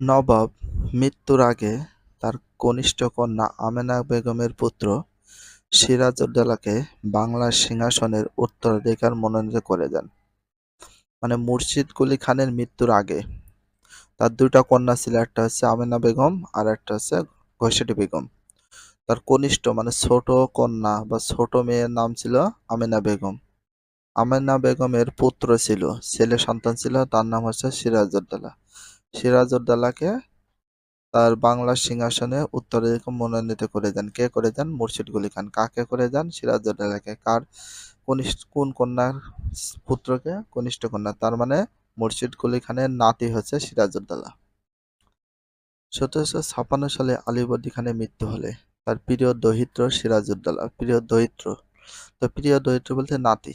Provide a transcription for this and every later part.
নবাব মৃত্যুর আগে তার কনিষ্ঠ কন্যা আমেনা বেগমের পুত্র সিরাজউদ্দৌলাকে বাংলার সিংহাসনের উত্তরাধিকার মনোনীত করে দেন। মানে মুর্শিদ কুলি খানের মৃত্যুর আগে তার দুইটা কন্যা ছিল, একটা হচ্ছে আমেনা বেগম আর একটা হচ্ছে ঘসেটি বেগম। তার কনিষ্ঠ মানে ছোট কন্যা বা ছোট মেয়ের নাম ছিল আমেনা বেগম। আমেনা বেগমের পুত্র ছিল, ছেলে সন্তান ছিল, তার নাম হচ্ছে সিরাজউদ্দৌলা। সিরাজউদ্দৌলাকে তার বাংলার সিংহাসনে উত্তরাধিকার মনোনীত করে দেন। কে করে দেন? মুর্শিদ গুলি খান। কাকে করে দেন? সিরাজউদ্দৌলাকে কার? কনিষ্ঠ, কোন কন্যার পুত্রকে? কনিষ্ঠ কন্যা। তার মানে মুর্শিদ গুলি খানের নাতি হচ্ছে সিরাজউদ্দৌলা সতেরোশো ছাপান্ন সালে আলিবর্দী খানের মৃত্যু হলে তার প্রিয় দহিত্র সিরাজউদ্দৌলা প্রিয় দহিত্র। তো প্রিয় দহিত্র বলতে নাতি।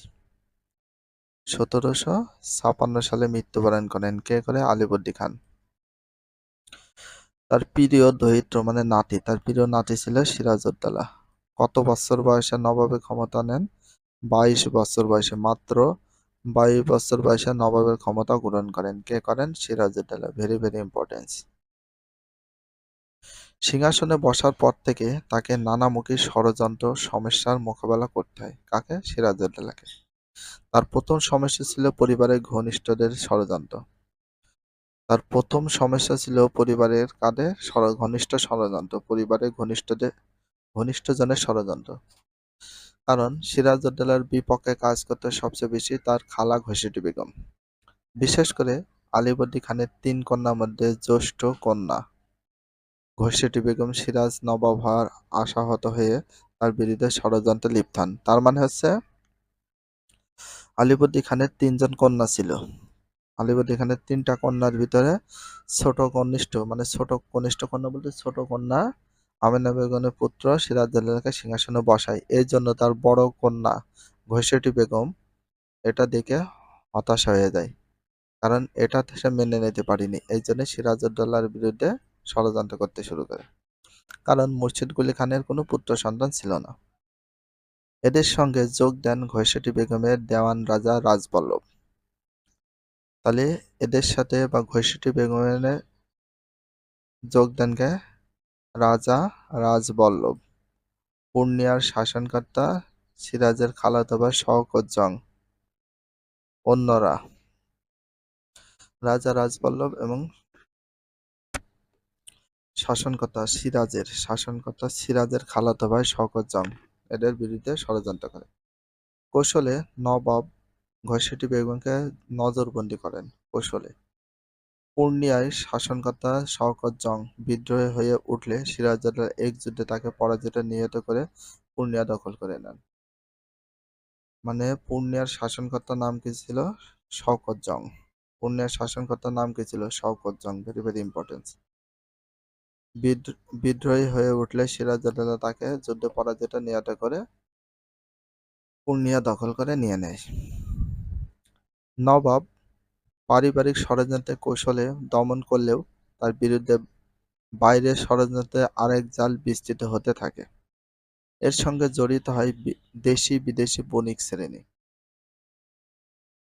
সতেরোশো ছাপান্ন সালে মৃত্যুবরণ করেন। কে করে? আলিবর্দী খান। তার প্রিয় দহিত্র মানে নাতি। তার প্রিয় নাতি ছিল সিরাজউদ্দৌলা। কত বছর বয়সে নবাবে ক্ষমতা নেন? বাইশ বছর বয়সে মাত্র বাইশ বছর বয়সে নবাবের ক্ষমতা গ্রহণ করেন। কে করেন? সিরাজউদ্দৌলা। ভেরি ভেরি ইম্পর্টেন্স সিংহাসনে বসার পর থেকে তাকে নানামুখী ষড়যন্ত্র, সমস্যার মোকাবেলা করতে হয়। কাকে? সিরাজউদ্দৌলাকে। তার প্রথম সমস্যা ছিল পরিবারের ঘনিষ্ঠদের ষড়যন্ত্র। তার প্রথম সমস্যা ছিল পরিবারের কাঁধে ঘনিষ্ঠ ষড়যন্ত্র পরিবারের ঘনিষ্ঠদের ঘনিষ্ঠজনের ষড়যন্ত্র। কারণ সিরাজউদ্দৌলার বিপক্ষে কাজ করতে সবচেয়ে বেশি তার খালা ঘসেটি বেগম। বিশেষ করে আলিবর্দী খানের তিন কন্যার মধ্যে জ্যেষ্ঠ কন্যা। ঘসেটি বেগম সিরাজ নবাব হওয়ার আশাহত হয়ে তার বিরুদ্ধে ষড়যন্ত্রে লিপ্ত হন। তার মানে হচ্ছে আলিবর্দী খানের তিনজন কন্যা ছিল। আলিবর্দী খানের তিনটা কন্যার ভিতরে ছোট কনিষ্ঠ মানে ছোট কনিষ্ঠ কন্যা বলতে ছোট কন্যা আমেনা বেগমের পুত্র সিরাজউদ্দৌলাকে সিংহাসনে বসায়। এই জন্য তার বড় কন্যা ঘসেটি বেগম এটা দেখে হতাশ হয়ে যায়। কারণ এটা সে মেনে নিতে পারিনি। এই জন্য সিরাজউদ্দৌলার বিরুদ্ধে ষড়যন্ত্র করতে শুরু করে। কারণ মুর্শিদ কুলি খানের কোনো পুত্র সন্তান ছিল না। এদের সঙ্গে যোগ দেন ঘসেটি বেগমের দেওয়ান রাজা রাজবল্লভ। তাহলে এদের সাথে বা ঘসেটি বেগমের যোগ দেন কে রাজা রাজবল্লভ, পূর্ণিয়ার শাসনকর্তা সিরাজের খালাতো ভাই শওকত অন্যরা। রাজা রাজবল্লভ এবং শাসনকর্তা সিরাজের শাসনকর্তা সিরাজের খালাতো ভাই শওকত এদের বিরুদ্ধে ষড়যন্ত্র করে। কৌশলে নবাব ঘসেটি বেগমকে নজরবন্দি করেন কৌশলে। পূর্ণিয়ায় শাসনকর্তা শওকত জং বিদ্রোহী হয়ে উঠলে সিরাজউদ্দৌলা এক যুদ্ধে তাকে পরাজিত নিহত করে পূর্ণিয়া দখল করে নেন। মানে পূর্ণিয়ার শাসনকর্তার নাম কি ছিল? শওকত জং। পূর্ণিয়ার শাসনকর্তার নাম কি ছিল? Shaukat Jang. Very very importance বিদ্রোহী হয়ে উঠলে সিরাজউদ্দৌলা তাকে যুদ্ধে পরাজিত নিহত করে পূর্ণিয়া দখল করে নিয়ে নেয়। নবাব পারিবারিক ষড়যন্ত্রের কৌশলে দমন করলেও তার বিরুদ্ধে বাইরের ষড়যন্ত্রে আরেক জাল বিস্তৃত হতে থাকে। এর সঙ্গে জড়িত হয় দেশি বিদেশি বণিক শ্রেণি।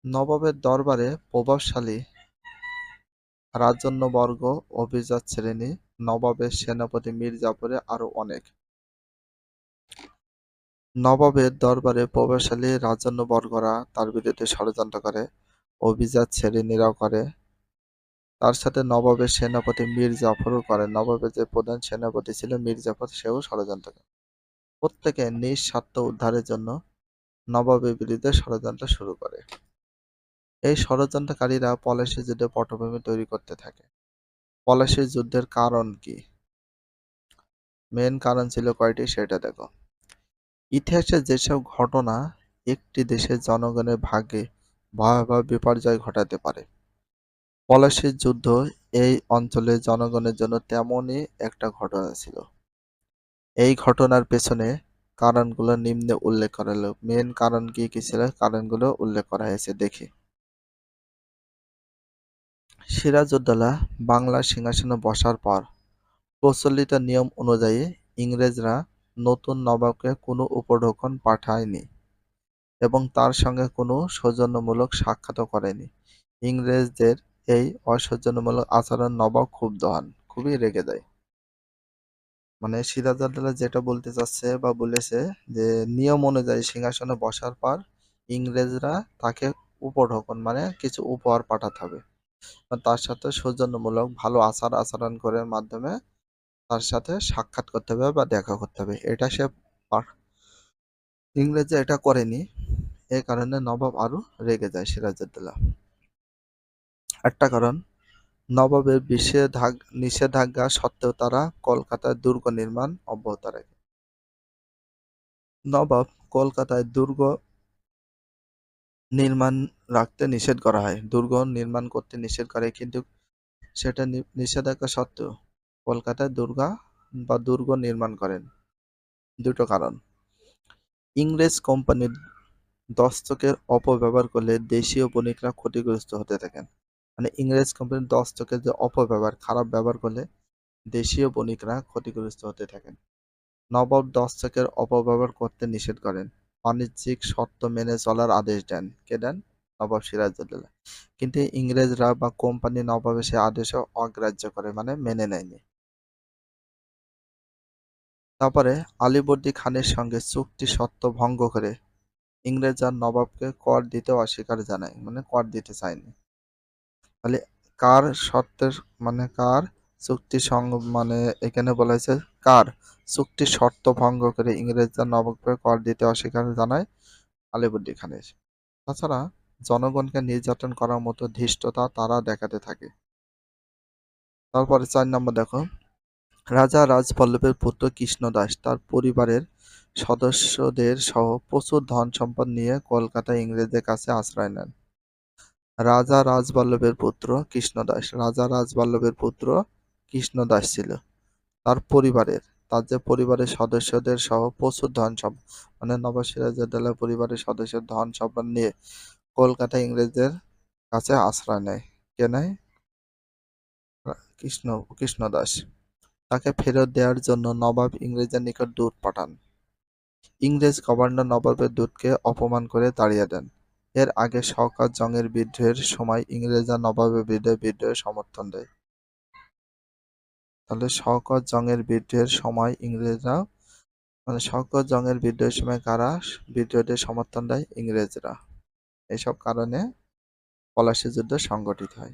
নবাবের দরবারে প্রভাবশালী রাজন্যবর্গ অভিজাত শ্রেণি নবাবের সেনাপতি মীর জাফরে আরও অনেক। নবাবের দরবারে প্রভাবশালী রাজন্য রাজন্যবর্গরা তার বিরুদ্ধে ষড়যন্ত্র করে, অভিজাত শ্রেণীরাও করে। তার সাথে নবাবের সেনাপতি মীর জাফরও করে। নবাবের যে প্রধান সেনাপতি ছিল মীর জাফর সেও ষড়যন্ত্র করে। প্রত্যেকে নিজ স্বার্থ উদ্ধারের জন্য নবাবের বিরুদ্ধে ষড়যন্ত্র শুরু করে। এই ষড়যন্ত্রকারীরা পলাশী যুদ্ধে পটভূমি তৈরি করতে থাকে। পলাশী যুদ্ধের কারণ কি? মেন কারণ ছিল কয়টি, সেটা দেখো। ইতিহাসে যেসব ঘটনা একটি দেশের জনগণের ভাগ্যে ভয়াবহ বিপর্যয় ঘটাতে পারে। পলাশীর যুদ্ধ এই অঞ্চলের জনগণের জন্য তেমনই একটা ঘটনা ছিল। এই ঘটনার পেছনে কারণগুলো নিম্নে উল্লেখ করা হলো। মেন কারণ কি কি ছিল? কারণগুলো উল্লেখ করা হয়েছে, দেখি। সিরাজউদ্দৌলা বাংলার সিংহাসনে বসার পর প্রচলিত নিয়ম অনুযায়ী ইংরেজরা নতুন নবাবকে কোনো উপঢৌকন পাঠায়নি এবং তার সঙ্গে কোনো সৌজন্যমূলক সাক্ষাৎও করেনি। ইংরেজদের এই অসৌজন্যমূলক আচরণ নবাব ক্ষুব্ধ হন খুবই রেগে যায় মানে সিরাজউদ্দৌলা যেটা বলতে চাচ্ছে বা বলেছে যে, নিয়ম অনুযায়ী সিংহাসনে বসার পর ইংরেজরা তাকে উপঢৌকন মানে কিছু উপহার পাঠাতে হবে। তার সাথে সৌজন্যমূলক ভালো আচার আচরণ করে মাধ্যমে তার সাথে সাক্ষাৎ করতে হবে বা দেখা করতে হবে। এটা সে ইংরেজরা এটা করেনি। এই কারণে নবাব আরও রেগে যায় সিরাজউদ্দৌলা। একটা কারণ, নবাবের নিষেধাগ নিষেধাজ্ঞা সত্ত্বেও তারা কলকাতায় দুর্গ নির্মাণ অব্যাহত রাখে। নবাব কলকাতায় দুর্গ নির্মাণ রাখতে নিষেধ করা হয়। দুর্গ নির্মাণ করতে নিষেধ করে, কিন্তু সেটা নিষেধাজ্ঞা সত্ত্বেও কলকাতায় দুর্গা বা দুর্গ নির্মাণ করেন। দুটো কারণ। ইংরেজ কোম্পানির দস্তকের অপব্যবহার করলে দেশীয় বণিকরা ক্ষতিগ্রস্ত হতে থাকেন। মানে ইংরেজ কোম্পানির দস্তকের যে অপব্যবহার, খারাপ ব্যবহার করলে দেশীয় বণিকরা ক্ষতিগ্রস্ত হতে থাকেন। নবাব দস্তকের অপব্যবহার করতে নিষেধ করেন। বাণিজ্যিক শর্ত মেনে চলার আদেশ দেন। কে দেন? নবাব সিরাজউদ্দৌলা। কিন্তু ইংরেজরা বা কোম্পানি নবাবের সে আদেশও অগ্রাহ্য করে মানে মেনে নেয়নি। তারপরে আলীবর্দী খানের সঙ্গে চুক্তি শর্ত ভঙ্গ করে ইংরেজরা নবাবকে কর দিতে অস্বীকার জানায় মানে কর দিতে চায়নি। তাহলে কার শর্তের মানে কার চুক্তি মানে এখানে বলা হয়েছে কার চুক্তির শর্ত ভঙ্গ করে ইংরেজরা নবাবকে কর দিতে অস্বীকার জানায় আলীবর্দী খানের। তাছাড়া জনগণকে নির্যাতন করার মতো ধৃষ্টতা তারা দেখাতে থাকে। তারপরে চার নম্বর দেখো রাজা রাজবল্লভের পুত্র কৃষ্ণদাস তার পরিবারের সদস্যদের সহ প্রচুর ধন সম্পদ নিয়ে কলকাতায় ইংরেজদের কাছে আশ্রয় নেন। রাজা রাজবল্লভের পুত্র কৃষ্ণদাস। রাজা রাজবল্লভের পুত্র কৃষ্ণদাস ছিল। তার পরিবারের, তার যে পরিবারের সদস্যদের সহ প্রচুর ধন সম্পদ মানে নবাব সিরাজউদ্দৌলার পরিবারের সদস্যের ধন সম্পদ নিয়ে কলকাতা ইংরেজদের কাছে আশ্রয় নেয়। কে নেয়? কৃষ্ণ, কৃষ্ণদাস। তাকে ফেরত দেওয়ার জন্য নবাব ইংরেজের নিকট দূত পাঠান। ইংরেজ গভর্নর নবাবের দূতকে অপমান করে তাড়িয়ে দেন। এর আগে শওকত জংয়ের বিদ্রোহের সময় ইংরেজরা নবাবের বিরুদ্ধে বিদ্রোহের সমর্থন দেয়। তাহলে শওকত জংয়ের বিদ্রোহের সময় ইংরেজরা মানে শওকত জংয়ের বিদ্রোহের সময় কারা বিদ্রোহীদের সমর্থন দেয়? ইংরেজরা। এসব কারণে পলাশী যুদ্ধ সংগঠিত হয়।